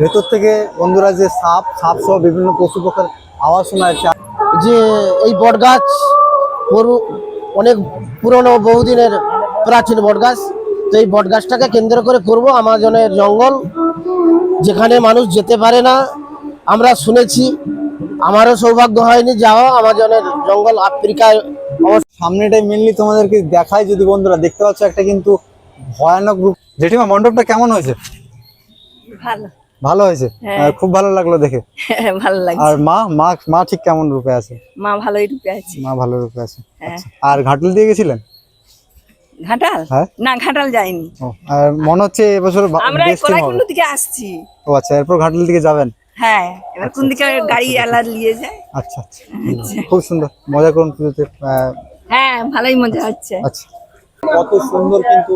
ভেতর থেকে বন্ধুরা যে সাপ সাপ সহ বিভিন্ন পশু পাখির আওয়াজ শোনা যাচ্ছে। যে এই বটগাছ অনেক পুরনো বহুদিনের প্রাচীন বটগাছ তো এই বটগাছটাকে কেন্দ্র করে করব আমাজনের জঙ্গল যেখানে মানুষ যেতে পারে না। আমরা শুনেছি আমারও সৌভাগ্য হয়নি যাওয়া আমাজনের জঙ্গল আফ্রিকায়। সামনেটাই মেনলি তোমাদেরকে দেখায় যদি বন্ধুরা দেখতে পাচ্ছ একটা কিন্তু ভয়ানক রূপ। জেঠিমা মণ্ডপটা কেমন হয়েছে? ভালো। ভালো হয়েছে। হ্যাঁ। খুব ভালো লাগল দেখে। ভালো আর মা মা মা ঠিক কেমন রূপে আছে? মা ভালোই রূপে আছে। মা ভালো রূপে আছে। হ্যাঁ। আচ্ছা। আর ঘাটল দিয়ে গেছিলেন? ঘাটাল? হ্যাঁ। না ঘাটাল যাইনি। আর মনে হচ্ছে এবছর আমরা দিকে আসছি। ও আচ্ছা এরপর ঘাটল দিকে যাবেন? হ্যাঁ এবার কোন দিকে গাড়ি নিয়ে যায়। আচ্ছা আচ্ছা। খুব সুন্দর। মজা করুন পুজোতে। হ্যাঁ ভালোই মজা হচ্ছে। আচ্ছা। কত সুন্দর কিন্তু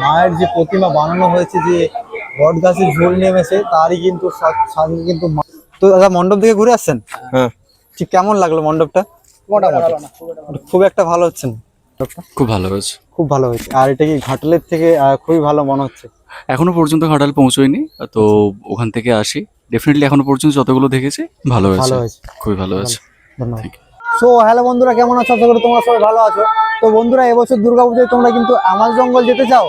মায়ের যে প্রতিমা বানানো হয়েছে যে বট গাছে ঝোল নেমেছে তারই কিন্তু সা- কিন্তু তো দাদা মণ্ডপ থেকে ঘুরে আসছেন? হ্যাঁ। ঠিক কেমন লাগল মণ্ডপটা? মোটামুটি। খুব একটা ভালো হচ্ছে না খুব ভালো হয়েছে। খুব ভালো হয়েছে। আর এটা কি ঘাটলের থেকে খুবই ভালো মনে হচ্ছে? এখনও পর্যন্ত ঘাটাল পৌঁছয়নি তো ওখান থেকে আসি। ডেফিনেটলি এখনও পর্যন্ত যতগুলো দেখেছি ভালো হয়েছে। খুবই ভালো হয়েছে। ধন্যবাদ। সো হ্যালো বন্ধুরা কেমন আছো? আশা করি তোমরা সবাই ভালো আছো। তো বন্ধুরা এবছর দুর্গাপুজোয় তোমরা কিন্তু আমার জঙ্গল যেতে চাও।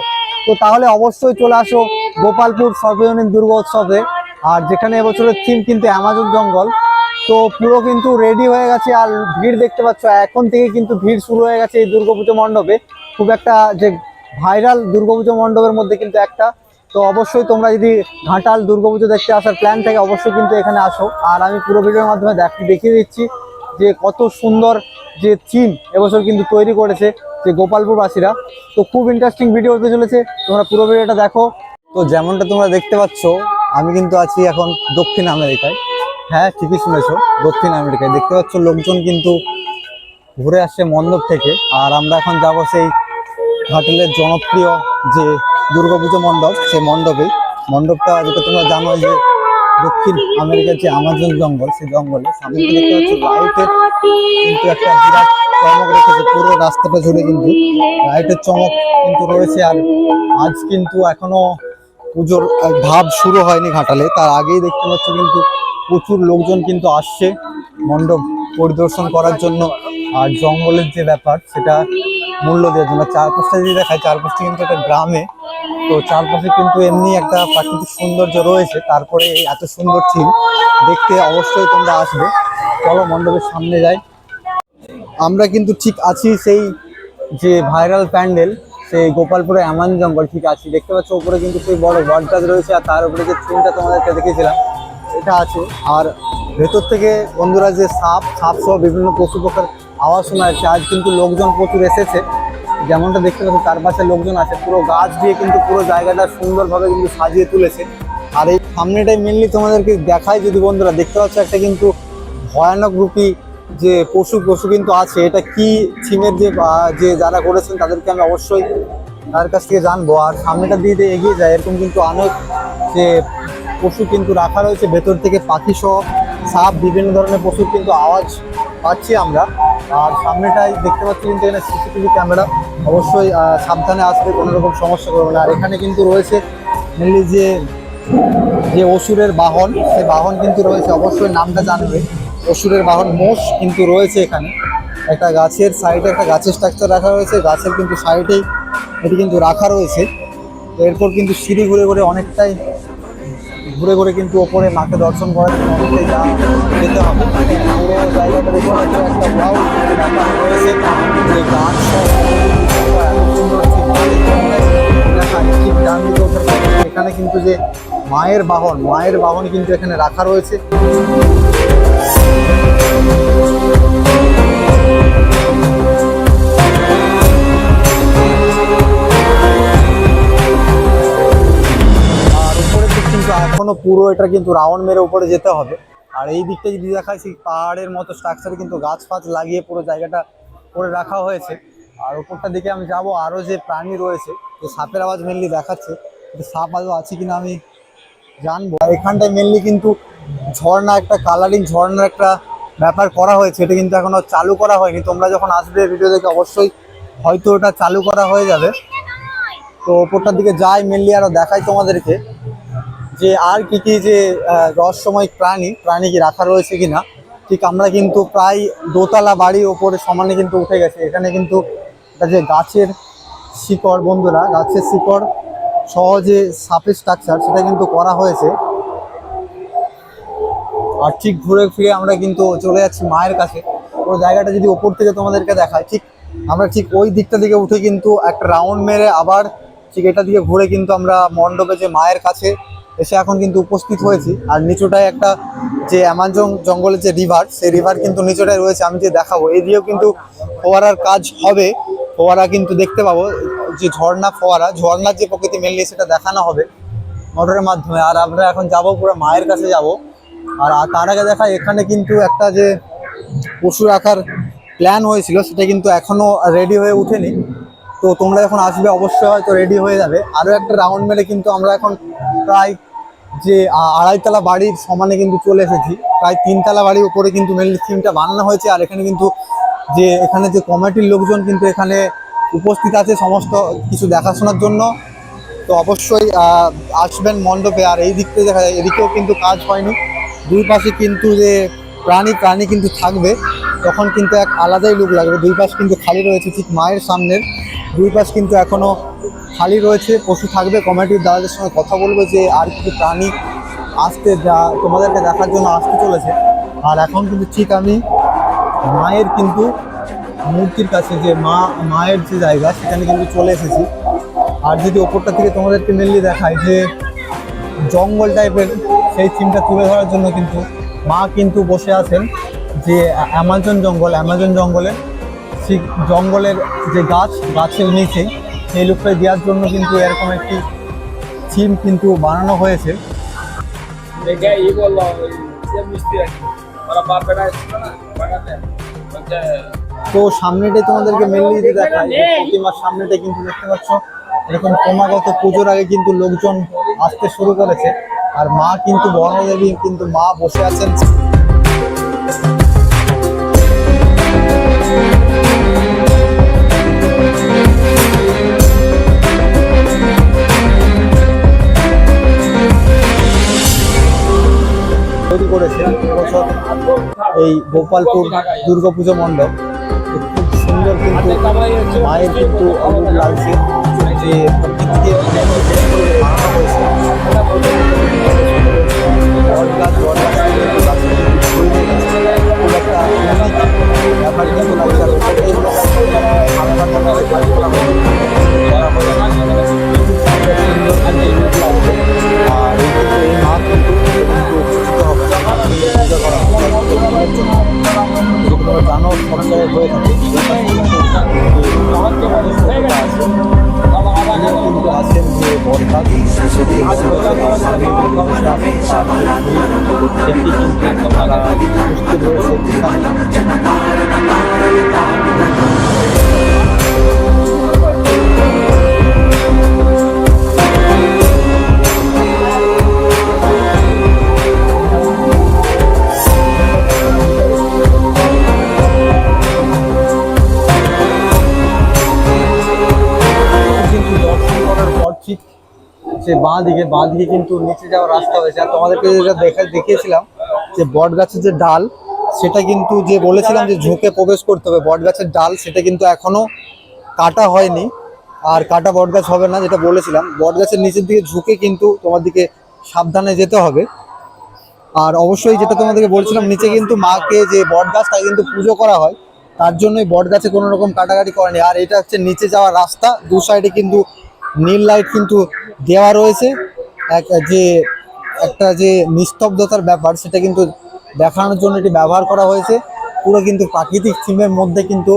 তো তাহলে অবশ্যই চলে আসো গোপালপুর সর্বজনীন দুর্গা উৎসবে আর যেখানে এবছরের থিম কিন্তু অ্যামাজন জঙ্গল। তো পুরো কিন্তু রেডি হয়ে গেছে আর ভিড় দেখতে পাচ্ছ, এখন থেকে কিন্তু ভিড় শুরু হয়ে গেছে এই দুর্গাপুজো মণ্ডপে। খুব একটা যে ভাইরাল দুর্গাপুজো মণ্ডপের মধ্যে কিন্তু একটা। তো অবশ্যই তোমরা যদি ঘাটাল দুর্গাপুজো দেখতে আসার প্ল্যান থাকে, অবশ্যই কিন্তু এখানে আসো। আর আমি পুরো ভিডিওর মাধ্যমে দেখ- দেখিয়ে দিচ্ছি। যে কত সুন্দর যে থিম এবছর কিন্তু তৈরি করেছে যে গোপালপুরবাসীরা। তো খুব ইন্টারেস্টিং ভিডিও হতে চলেছে, তোমরা পুরো ভিডিওটা দেখো। তো যেমনটা তোমরা দেখতে পাচ্ছ, আমি কিন্তু আছি এখন দক্ষিণ আমেরিকায়। হ্যাঁ ঠিকই শুনেছো, দক্ষিণ আমেরিকায়। দেখতে পাচ্ছ, লোকজন কিন্তু ঘুরে আসছে মণ্ডপ থেকে। আর আমরা এখন যাব সেই ঘাটালের জনপ্রিয় যে দুর্গাপুজো মণ্ডপ, সেই মণ্ডপে মণ্ডপটা যেটা তোমরা জানো যে দক্ষিণ আমেরিকার যে আমাজন জঙ্গল সেই জঙ্গলে সামনে থেকে দেখতে পাচ্ছ লাইটের কিন্তু একটা বিরাট চমক রেখেছে পুরো রাস্তাটা জুড়ে কিন্তু লাইটের চমক কিন্তু রয়েছে। আর আজ কিন্তু এখনও পুজোর ধাপ শুরু হয়নি ঘাটালে তার আগেই দেখতে পাচ্ছ কিন্তু প্রচুর লোকজন কিন্তু আসছে মণ্ডপ পরিদর্শন করার জন্য। আর জঙ্গলের যে ব্যাপার সেটা মূল্য দেওয়ার জন্য। চারপাশটা যদি দেখায় চারপাশটা কিন্তু একটা গ্রামে তো চারপাশে কিন্তু এমনি একটা প্রাকৃতিক সৌন্দর্য রয়েছে। তারপরে এই এত সুন্দর থিম দেখতে অবশ্যই তোমরা আসবে। চলো মণ্ডপের সামনে যাই। আমরা কিন্তু ঠিক আছি সেই যে ভাইরাল প্যান্ডেল, সেই গোপালপুরে এমন জঙ্গল ঠিক আছি। দেখতে পাচ্ছ উপরে কিন্তু সেই বড় গাছ রয়েছে আর তার উপরে যে থিমটা তোমাদেরকে দেখেছিলাম এটা আছে। আর ভেতর থেকে বন্ধুরা যে সাপ সাপ সহ বিভিন্ন পশু পাখির আওয়াজ শোনা যাচ্ছে। আজ কিন্তু লোকজন প্রচুর এসেছে। যেমনটা দেখতে পাচ্ছ চারপাশে লোকজন আছে। পুরো গাছ দিয়ে কিন্তু পুরো জায়গাটা সুন্দরভাবে কিন্তু সাজিয়ে তুলেছে। আর এই সামনেটাই মেনলি তোমাদেরকে দেখায় যদি বন্ধুরা, দেখতে পাচ্ছ একটা কিন্তু ভয়ানক রূপী যে পশু পশু কিন্তু আছে। এটা কি থিমের যে যে যারা করেছেন তাদেরকে আমি অবশ্যই তার কাছ থেকে জানব। আর সামনেটা দিয়ে এগিয়ে যায়, এরকম কিন্তু অনেক যে পশু কিন্তু রাখা রয়েছে। ভেতর থেকে পাখি সহ সাপ, বিভিন্ন ধরনের পশুর কিন্তু আওয়াজ পাচ্ছি আমরা। আর সামনেটাই দেখতে পাচ্ছি কিন্তু এখানে সিসিটিভি ক্যামেরা অবশ্যই সাবধানে আসবে, কোনো রকম সমস্যা করবে না। আর এখানে কিন্তু রয়েছে মেনলি যে যে অসুরের বাহন, সেই বাহন কিন্তু রয়েছে। অবশ্যই নামটা জানবে। অসুরের বাহন মোষ কিন্তু রয়েছে এখানে। একটা গাছের সাইডে একটা গাছের স্ট্রাকচার রাখা রয়েছে। গাছের কিন্তু সাইডেই এটি কিন্তু রাখা রয়েছে। এরপর কিন্তু সিঁড়ি ঘুরে ঘুরে অনেকটাই ঘুরে ঘুরে কিন্তু ওপরে মাকে দর্শন করার জন্য অনেকটাই যা যেতে হবে। এখানে কিন্তু যে মায়ের বাহন মায়ের বাহন কিন্তু এখানে রাখা রয়েছে। এখনও পুরো এটা কিন্তু রাউন্ড মেরে উপরে যেতে হবে। আর এই দিকটা যদি দেখায় সেই পাহাড়ের মতো স্ট্রাকচারে কিন্তু গাছ ফাছ লাগিয়ে পুরো জায়গাটা করে রাখা হয়েছে। আর উপরটার দিকে আমি যাব আরও যে প্রাণী রয়েছে, যে সাপের আওয়াজ মেনলি দেখাচ্ছে সাপ আজও আছে কিনা আমি জানব। আর এখানটায় মেনলি কিন্তু ঝর্ণা, একটা কালারিং ঝর্ণার একটা ব্যাপার করা হয়েছে। এটা কিন্তু এখনও চালু করা হয়নি। তোমরা যখন আসবে ভিডিও দেখে অবশ্যই হয়তো ওটা চালু করা হয়ে যাবে। তো ওপরটার দিকে যাই মেনলি আরও দেখাই তোমাদেরকে। যে আর কি কি যে রহস্যময় প্রাণী প্রাণী কি রাখা রয়েছে কিনা, ঠিক আমরা কিন্তু প্রায় দোতলা বাড়ির ওপরে সমানে কিন্তু উঠে গেছে। এখানে কিন্তু যে গাছের শিকড়, বন্ধুরা, গাছের শিকড়, সহজে সাপের স্ট্রাকচার সেটা কিন্তু করা হয়েছে। আর ঠিক ঘুরে ফিরে আমরা কিন্তু চলে যাচ্ছি মায়ের কাছে। ওই জায়গাটা যদি ওপর থেকে তোমাদেরকে দেখায়, ঠিক আমরা ঠিক ওই দিকটা দিকে উঠে কিন্তু একটা রাউন্ড মেরে আবার ঠিক এটা দিকে ঘুরে কিন্তু আমরা মণ্ডপে যে মায়ের কাছে এসে এখন কিন্তু উপস্থিত হয়েছি। আর নিচুটায় একটা যে অ্যামাজন জঙ্গলের যে রিভার সেই রিভার কিন্তু নিচুটায় রয়েছে, আমি যে দেখাবো। এই দিয়েও কিন্তু ফোয়ারার কাজ হবে। ফোয়ারা কিন্তু দেখতে পাবো, যে ঝর্ণা ফোয়ারা। ঝর্ণার যে প্রকৃতি মেনলি সেটা দেখানো হবে মোটরের মাধ্যমে। আর আমরা এখন যাব, পুরো মায়ের কাছে যাব। আর তার আগে দেখা এখানে কিন্তু একটা যে পশু রাখার প্ল্যান হয়েছিল, সেটা কিন্তু এখনও রেডি হয়ে ওঠেনি। তো তোমরা যখন আসবে, অবশ্যই হয়তো রেডি হয়ে যাবে। আরও একটা রাউন্ড মেরে কিন্তু আমরা এখন প্রায় যে আড়াইতলা বাড়ির সমানে কিন্তু চলে এসেছি। প্রায় তিনতলা বাড়ির উপরে কিন্তু মেনলি থিমটা বানানো হয়েছে, আর এখানে কিন্তু যে, এখানে যে কমিটির লোকজন কিন্তু এখানে উপস্থিত আছে সমস্ত কিছু দেখাশোনার জন্য। তো অবশ্যই আসবেন মণ্ডপে, আর এই দিক থেকে দেখা যায়, এদিকেও কিন্তু কাজ হয়নি। দুই পাশে কিন্তু যে, প্রাণী প্রাণী কিন্তু থাকবে, তখন কিন্তু এক আলাদাই লুক লাগবে। দুই পাশ কিন্তু খালি রয়েছে ঠিক মায়ের সামনের। দুই পাশ কিন্তু এখনও খালি রয়েছে, পশু থাকবে। কমিটির দাদাদের সঙ্গে কথা বলব যে, আর কিছু প্রাণী আসতে যা, তোমাদেরকে দেখার জন্য আসতে চলেছে। আর এখন কিন্তু ঠিক আমি মায়ের কিন্তু মূর্তির কাছে যে মা, মায়ের যে জায়গা, সেখানে কিন্তু চলে এসেছি। আর যদি ওপরটা থেকে তোমাদেরকে মেনলি দেখায় যে, জঙ্গল টাইপের সেই থিমটা তুলে ধরার জন্য কিন্তু মা কিন্তু বসে আছেন যে অ্যামাজন জঙ্গল অ্যামাজন জঙ্গলের ঠিক জঙ্গলের যে গাছ, গাছের নিচে সেই লুকটা দেওয়ার জন্য কিন্তু এরকম একটি থিম কিন্তু বানানো হয়েছে। তো সামনেটাই তোমাদেরকে মেনলি যদি দেখায় প্রতিমার সামনেটাই কিন্তু দেখতে পাচ্ছ এরকম ক্রমাগত পুজোর আগে কিন্তু লোকজন আসতে শুরু করেছে। আর মা কিন্তু বর্ণদেবী কিন্তু মা বসে আছেন। তৈরি করেছে এবছর এই গোপালপুর দুর্গাপুজো মণ্ডপ। খুব সুন্দর কিন্তু মায়ের কিন্তু অমুক লাগছে যে কোনো জানো সব জায়গায় হয়ে থাকে আছেন যে বরগাছ সেটি কিন্তু তারা সে বাঁ দিকে বাঁ দিকে কিন্তু নিচে যাওয়ার রাস্তা হয়েছে। আর তোমাদেরকে যেটা দেখা দেখিয়েছিলাম, যে বট গাছের যে ডাল, সেটা কিন্তু যে বলেছিলাম যে ঝুঁকে প্রবেশ করতে হবে বট গাছের ডাল সেটা কিন্তু এখনও কাটা হয়নি। আর কাটা বট গাছ হবে না যেটা বলেছিলাম। বট গাছের নিচের দিকে ঝুঁকে কিন্তু তোমার দিকে সাবধানে যেতে হবে। আর অবশ্যই যেটা তোমাদেরকে বলছিলাম, নিচে কিন্তু মাকে যে বট গাছ তাকে কিন্তু পুজো করা হয়, তার জন্যই বট গাছে কোনো রকম কাটাকাটি করেনি। আর এটা হচ্ছে নিচে যাওয়ার রাস্তা, দু সাইডে কিন্তু নীল লাইট কিন্তু দেওয়া রয়েছে। এক যে একটা যে নিস্তব্ধতার ব্যাপার, সেটা কিন্তু দেখানোর জন্য এটি ব্যবহার করা হয়েছে। পুরো কিন্তু প্রাকৃতিক থিমের মধ্যে কিন্তু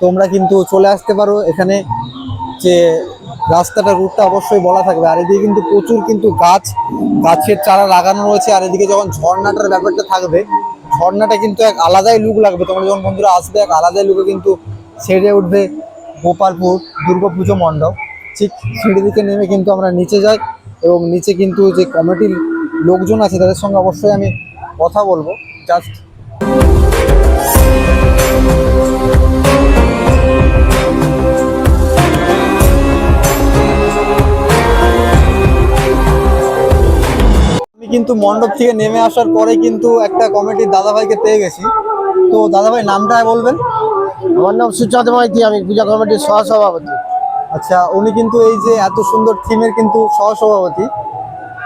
তোমরা কিন্তু চলে আসতে পারো। এখানে যে রাস্তাটা রুটটা অবশ্যই বলা থাকবে। আর এদিকে কিন্তু প্রচুর কিন্তু গাছ, গাছের চারা লাগানো রয়েছে। আর এদিকে যখন ঝর্ণাটার ব্যাপারটা থাকবে, ঝর্ণাটা কিন্তু এক আলাদাই লুক লাগবে। তোমরা যখন বন্ধুরা আসবে, এক আলাদাই লুকে কিন্তু সেরে উঠবে গোপালপুর দুর্গাপুজো মণ্ডপ। ঠিক সিঁড়ি দিকে নেমে কিন্তু আমরা নিচে যাই এবং নিচে কিন্তু যে কমিটির লোকজন আছে তাদের সঙ্গে অবশ্যই আমি কথা বলব। জাস্ট কিন্তু মণ্ডপ থেকে নেমে আসার পরে কিন্তু একটা কমিটির দাদাভাইকে পেয়ে গেছি। তো দাদাভাই নামটা বলবেন? আমার নাম সুচাঁদ মাইতি, আমি পূজা কমিটির সহসভাপতি। আচ্ছা উনি কিন্তু এই যে এত সুন্দর থিমের কিন্তু সহসভাপতি।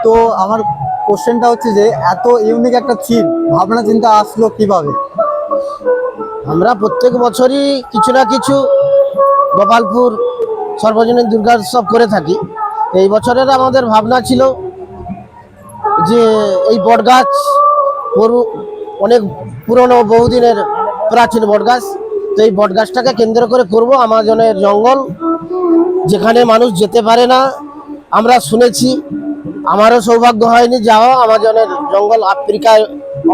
তো আমার কোশ্চেনটা হচ্ছে যে, এত ইউনিক একটা থিম, ভাবনা চিন্তা আসলো কীভাবে? আমরা প্রত্যেক বছরই কিছু না কিছু গোপালপুর সর্বজনীন দুর্গা উৎসব করে থাকি। এই বছরের আমাদের ভাবনা ছিল যে এই বটগাছ অনেক পুরনো বহুদিনের প্রাচীন বটগাছ, তো এই বটগাছটাকে কেন্দ্র করে করব আমাজনের জঙ্গল। যেখানে মানুষ যেতে পারে না, আমরা শুনেছি, আমারও সৌভাগ্য হয়নি যাওয়া, আমাজনের জঙ্গল আফ্রিকায়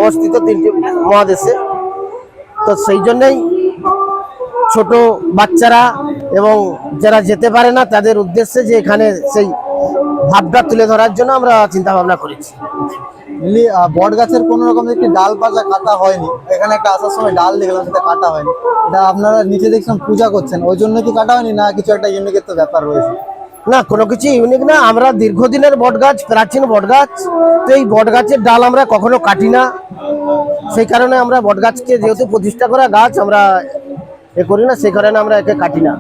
অবস্থিত তিনটি মহাদেশে। তো সেই জন্যেই ছোট বাচ্চারা এবং যারা যেতে পারে না, তাদের উদ্দেশ্যে যে এখানে সেই ভাবটা তুলে ধরার জন্য আমরা চিন্তা ভাবনা করেছি। বট গাছের কোনো রকম একটি ডাল পাতা কাটা হয়নি। এখানে একটা আসার সময় ডাল দেখলাম সেটা কাটা হয়নি। এটা আপনারা নিচে দেখছিলাম পূজা করছেন। ওই জন্য কি কাটা হয়নি না কিছু একটা ইউনিকের তো ব্যাপার রয়েছে? না কোনো কিছু ইউনিক না। আমরা দীর্ঘদিনের বটগাছ প্রাচীন বটগাছ। তো এই বটগাছের ডাল আমরা কখনো কাটি না। সেই কারণে আমরা বটগাছকে যেহেতু প্রতিষ্ঠা করা গাছ আমরা এ করি না সেই কারণে আমরা একে কাটি না।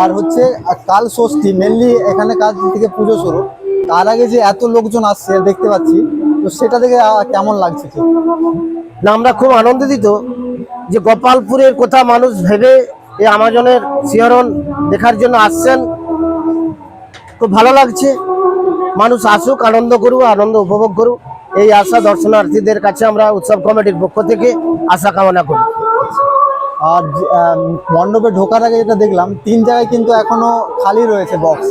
আর হচ্ছে কাল ষষ্ঠী মেনলি এখানে কাজ থেকে পুজো শুরু। তার আগে যে এত লোকজন আসছে দেখতে পাচ্ছি তো সেটা দেখে কেমন লাগছে ঠিক না আমরা খুব আনন্দিত যে গোপালপুরের কথা মানুষ ভেবে এই আমাজনের শিহরণ দেখার জন্য আসছেন। খুব ভালো লাগছে। মানুষ আসুক আনন্দ করুক আনন্দ উপভোগ করুক। এই আশা দর্শনার্থীদের কাছে আমরা উৎসব কমিটির পক্ষ থেকে আশা কামনা করি। আর মণ্ডপে ঢোকার আগে যেটা দেখলাম তিন জায়গায় কিন্তু এখনও খালি রয়েছে বক্স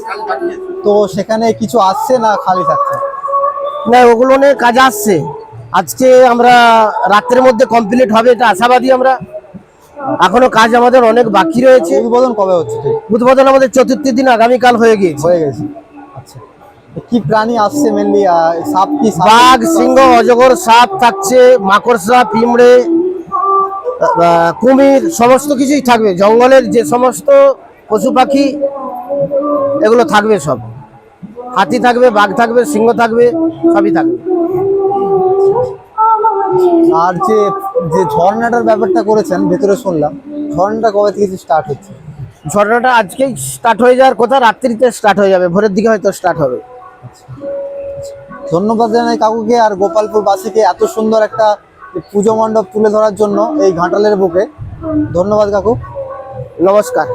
তো সেখানে কিছু আসছে না খালি থাকছে? না ওগুলো নিয়ে কাজ আসছে। আজকে আমরা রাত্রের মধ্যে কমপ্লিট হবে এটা আশাবাদী আমরা। এখনও কাজ আমাদের অনেক বাকি রয়েছে। উদ্বোধন কবে হচ্ছে? উদ্বোধন আমাদের চতুর্থ দিন আগামীকাল হয়ে গিয়েছে। হয়ে গেছে। আচ্ছা। কি প্রাণী আসছে মেনলি সাপ কি বাঘ সিংহ অজগর সাপ থাকছে মাকড়সা পিমড়ে কুমির সমস্ত কিছুই থাকবে। জঙ্গলের যে সমস্ত পশু পাখি এগুলো থাকবে সব। হাতি থাকবে বাঘ থাকবে সিংহ থাকবে সবই থাকবে। আর যে যে ঝর্ণাটার ব্যাপারটা করেছেন ভেতরে শুনলাম ঝর্ণাটা কবে থেকে স্টার্ট হচ্ছে? ঝর্ণাটা আজকেই স্টার্ট হয়ে যাওয়ার কথা রাত্রিতে স্টার্ট হয়ে যাবে ভোরের দিকে হয়তো স্টার্ট হবে। ধন্যবাদ জানাই কাকুকে আর গোপালপুর বাসীকে এত সুন্দর একটা পুজো মণ্ডপ তুলে ধরার জন্য এই ঘাটালের বুকে। ধন্যবাদ কাকু। নমস্কার।